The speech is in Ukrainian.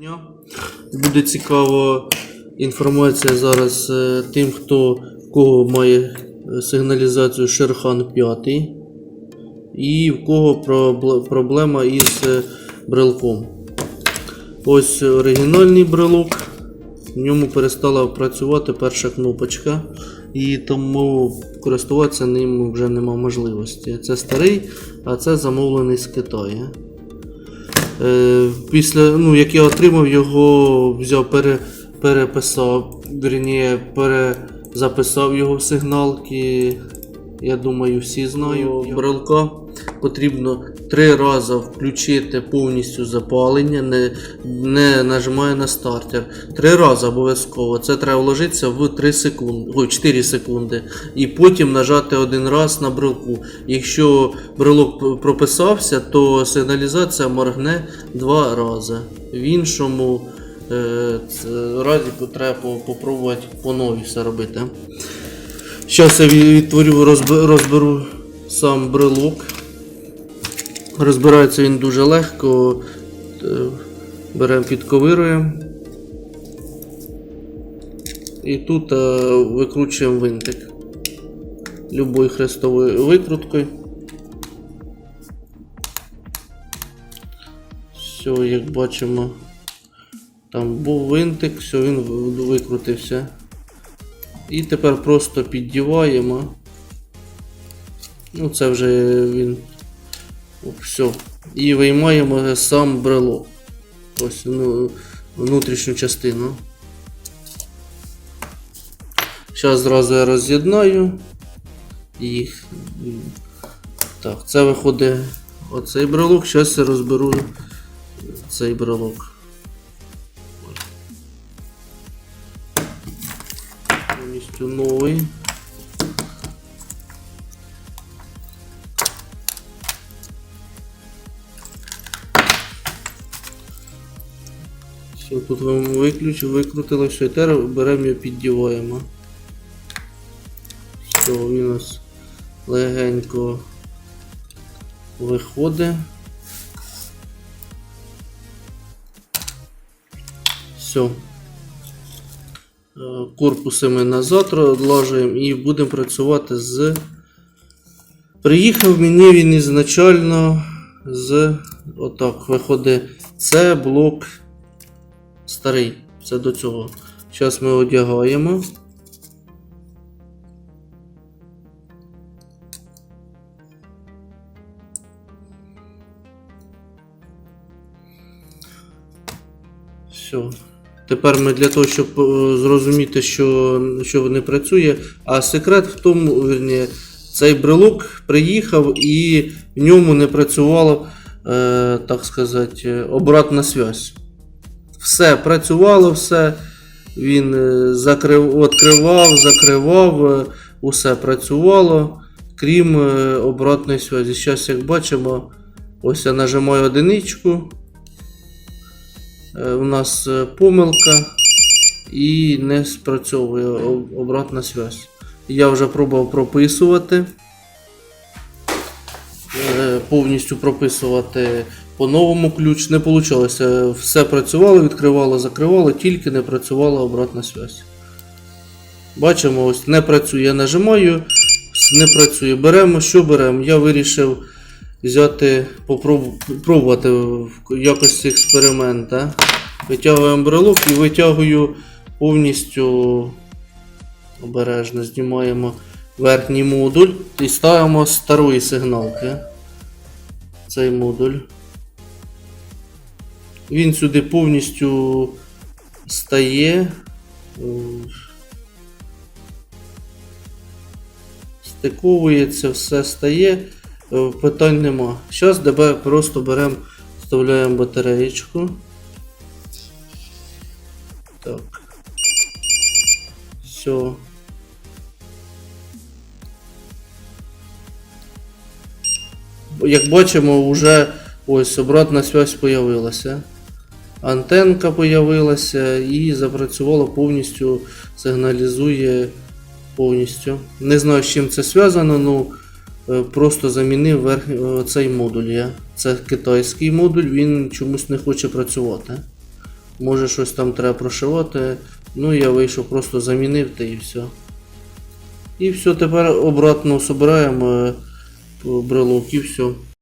дня. Буде цікава інформація зараз е, тим, хто кого має е, сигналізацію Шерхан 5 і в кого проблема із е, брелком. Ось оригінальний брелок. В ньому перестала працювати перша кнопочка, і тому користуватися ним вже нема можливості. Це старий, а це замовлений з Китаю. Е, після, ну, як я отримав його, взяв, пере, переписав, вірні, перезаписав його в сигналки. Я думаю, всі знають. Брелка потрібно три рази включити повністю запалення, не, не нажимаю на стартер. Три рази обов'язково. Це треба вложитися в 3 секунди, ой, 4 секунди. І потім нажати один раз на брелку. Якщо брелок прописався, то сигналізація моргне два рази. В іншому е, разі треба по- попробувати по новій все робити. Зараз я відтворю, розб- розберу сам брелок. Розбирається він дуже легко. Е, Беремо, підковируємо. І тут е, викручуємо винтик любою хрестовою викруткою. Все, як бачимо, там був винтик, все, він викрутився. І тепер просто піддіваємо. Ну, це вже він. Все. І виймаємо сам брелок. Ось ну, внутрішню частину. Зараз зразу я роз'єднаю їх. Так, це виходить оцей брелок. Зараз я розберу цей брелок. Повністю новий. Все, тут вам виключ, викрутили все, беремо і піддіваємо. Все, він у нас легенько виходить. Все. Е, Корпуси ми назад відлажуємо і будемо працювати з. Приїхав мені він ізначально з. Отак, виходить. Це блок старий. Це до цього. Зараз ми одягаємо. Все. Тепер ми для того, щоб е, зрозуміти, що, що не працює. А секрет в тому, вірні, цей брелок приїхав і в ньому не працювала, е, так сказати, обратна зв'язь. Все працювало, все. Він е, закрив, відкривав, закривав, е, усе працювало, крім е, обратної зв'язі. Зараз, як бачимо, ось я нажимаю одиничку. У нас помилка і не спрацьовує обратна зв'язь. Я вже пробував прописувати. Повністю прописувати по новому ключ не вийшло. Все працювало, відкривало, закривало, тільки не працювала обратна зв'язь. Бачимо, ось не працює. Нажимаю, не працює. Беремо, що беремо? Я вирішив взяти, попробувати в якості експеримента. Витягуємо брелок і витягую повністю обережно, знімаємо верхній модуль і ставимо старої сигналки. Цей модуль. Він сюди повністю стає. Стиковується, все стає. Питань нема. Зараз ДБ просто беремо, вставляємо батареєчку. Так. Все. Як бачимо, вже ось обратна зв'язь появилася. Антенка появилася і запрацювала повністю, сигналізує повністю. Не знаю, з чим це зв'язано, ну е, просто замінив верх... е, цей модуль. Я. Це китайський модуль, він чомусь не хоче працювати. Може щось там треба прошивати. Ну я вийшов, просто замінив та і все. І все, тепер обратно збираємо е, брелок і все.